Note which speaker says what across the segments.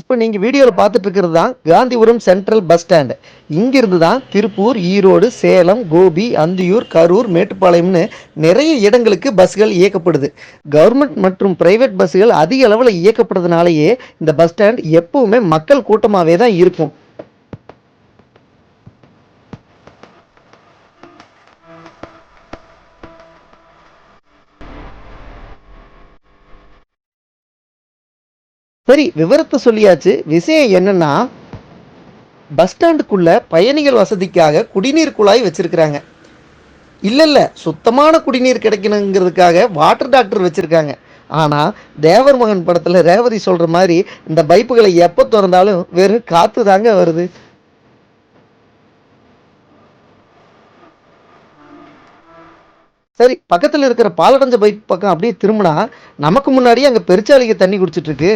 Speaker 1: இப்போ நீங்கள் வீடியோவில் பார்த்துட்டு இருக்கிறது தான் காந்திபுரம் சென்ட்ரல் பஸ் ஸ்டாண்டு. இங்கிருந்து தான் திருப்பூர் ஈரோடு சேலம் கோபி அந்தியூர் கரூர் மேட்டுப்பாளையம்னு நிறைய இடங்களுக்கு பஸ்கள் இயக்கப்படுது. கவர்மெண்ட் மற்றும் பிரைவேட் பஸ்கள் அதிக அளவில் இயக்கப்படுறதுனாலேயே இந்த பஸ் ஸ்டாண்ட் எப்பவுமே மக்கள் கூட்டமாகவே தான் இருக்கும். சரி விவரத்தை சொல்லியாச்சு. விஷயம் என்னன்னா பஸ் ஸ்டாண்டுக்குள்ள பயணிகள் வசதிக்காக குடிநீர் குழாய் வச்சிருக்கிறாங்க. இல்லை இல்லை சுத்தமான குடிநீர் கிடைக்கணுங்கிறதுக்காக வாட்டர் டாக்டர் வச்சுருக்காங்க. ஆனால் தேவர் மகன் படத்தில் ரேவதி சொல்கிற மாதிரி இந்த பைப்புகளை எப்போ திறந்தாலும் வெறும் காற்று தாங்க வருது. சரி பக்கத்தில் இருக்கிற பாலடைஞ்ச பைப் பக்கம் அப்படியே திரும்பினா நமக்கு முன்னாடியே அங்கே பெருச்சாளிக்கு தண்ணி குடிச்சிட்ருக்கு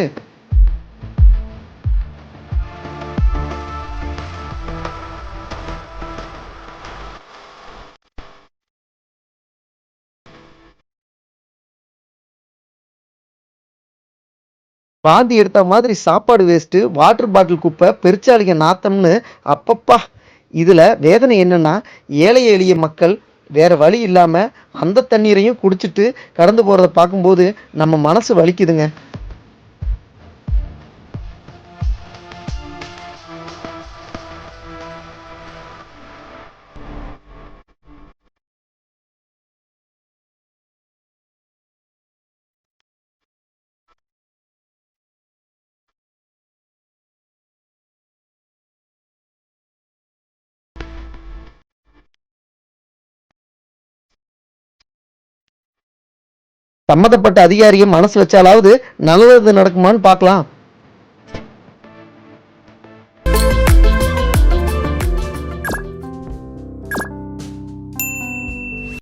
Speaker 1: வாந்தி எடுத்த மாதிரி சாப்பாடு வேஸ்ட்டு வாட்டர் பாட்டில் குப்பை பெருச்சாளிக நாத்தம்னு அப்பப்பா. இதில் வேதனை என்னென்னா ஏழை எளிய மக்கள் வேறு வழி இல்லாமல் அந்த தண்ணீரையும் குடிச்சிட்டு கடந்து போகிறத பார்க்கும்போது நம்ம மனசு வலிக்குதுங்க. சம்மந்தப்பட்ட அதிகாரியும் மனசு வச்சாலாவது நல்லது நடக்குமான்னு பார்க்கலாம்.